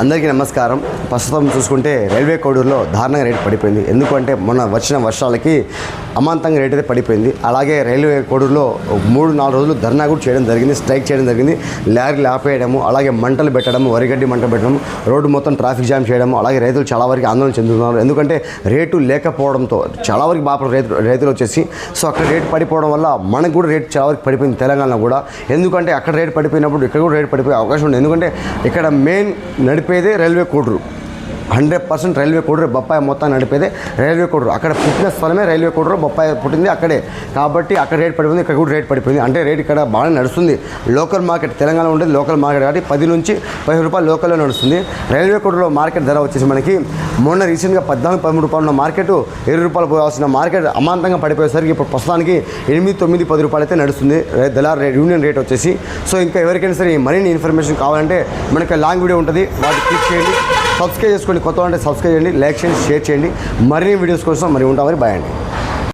అందరికీ నమస్కారం. ప్రస్తుతం చూసుకుంటే రైల్వే కోడూరులో దారుణంగా రేటు పడిపోయింది. ఎందుకంటే మొన్న వచ్చిన వర్షాలకి అమాంతంగా రేట్ అయితే పడిపోయింది. అలాగే రైల్వే కోడూరులో మూడు నాలుగు రోజులు ధర్నా కూడా చేయడం జరిగింది. స్ట్రైక్ చేయడం జరిగింది. లారీలు ఆపేయడము అలాగే మంటలు పెట్టడము వరిగడ్డి మంటలు పెట్టడం రోడ్డు మొత్తం ట్రాఫిక్ జామ్ చేయడము అలాగే రైతులు చాలా వరకు ఆందోళన చెందుతున్నారు. ఎందుకంటే రేటు లేకపోవడంతో చాలా వరకు బాప రైతు రైతులు వచ్చేసి సో అక్కడ రేటు పడిపోవడం వల్ల మనకు కూడా రేటు చాలా వరకు పడిపోయింది తెలంగాణ కూడా. ఎందుకంటే అక్కడ రేటు పడిపోయినప్పుడు ఇక్కడ కూడా రేటు పడిపోయే అవకాశం ఉంది ఎందుకంటే ఇక్కడ మెయిన్ నడిపి నడిపేదే railway Koduru hundred percent railway Koduru బొప్పాయి మొత్తం నడిపేదే రైల్వే కోడూరు. అక్కడ పుట్టిన స్థలమే రైల్వే కోడూరు బొప్పాయి పుట్టింది అక్కడే. కాబట్టి అక్కడ రేట్ పడిపోయింది ఇక్కడ కూడా రేట్ పడిపోయింది. అంటే రేట్ ఇక్కడ బాగానే నడుస్తుంది. లోకల్ మార్కెట్ తెలంగాణ ఉండేది లోకల్ మార్కెట్ కాబట్టి పది నుంచి పదిహేను రూపాయలు లోకల్లో నడుస్తుంది. రైల్వే కోడూరులో మార్కెట్ ధర వచ్చేసి మనకి మొన్న రీసెంట్గా పద్నాలుగు పదమూడు రూపాయలు ఉన్న మార్కెట్ ఇరవై రూపాయలు పోవాల్సిన మార్కెట్ అమాంతంగా పడిపోయేసరికి ఇప్పుడు ప్రస్తుతానికి ఎనిమిది తొమ్మిది పది రూపాయలు అయితే నడుస్తుంది. దళార్ రేట్ యూనియన్ రేట్ వచ్చేసి. సో ఇంకా ఎవరికైనా సరే మరిన్ని ఇన్ఫర్మేషన్ కావాలంటే మనకి లాంగ్ వీడియో ఉంటుంది. వాటి క్లిక్ చేయండి. సబ్స్క్రైబ్ చేసుకోండి కొత్త అంటే సబ్స్క్రైబ్ చేయండి లైక్ చేయండి షేర్ చేయండి. మరిన్ని వీడియోస్ కోసం మరి ఉంటామని భయండి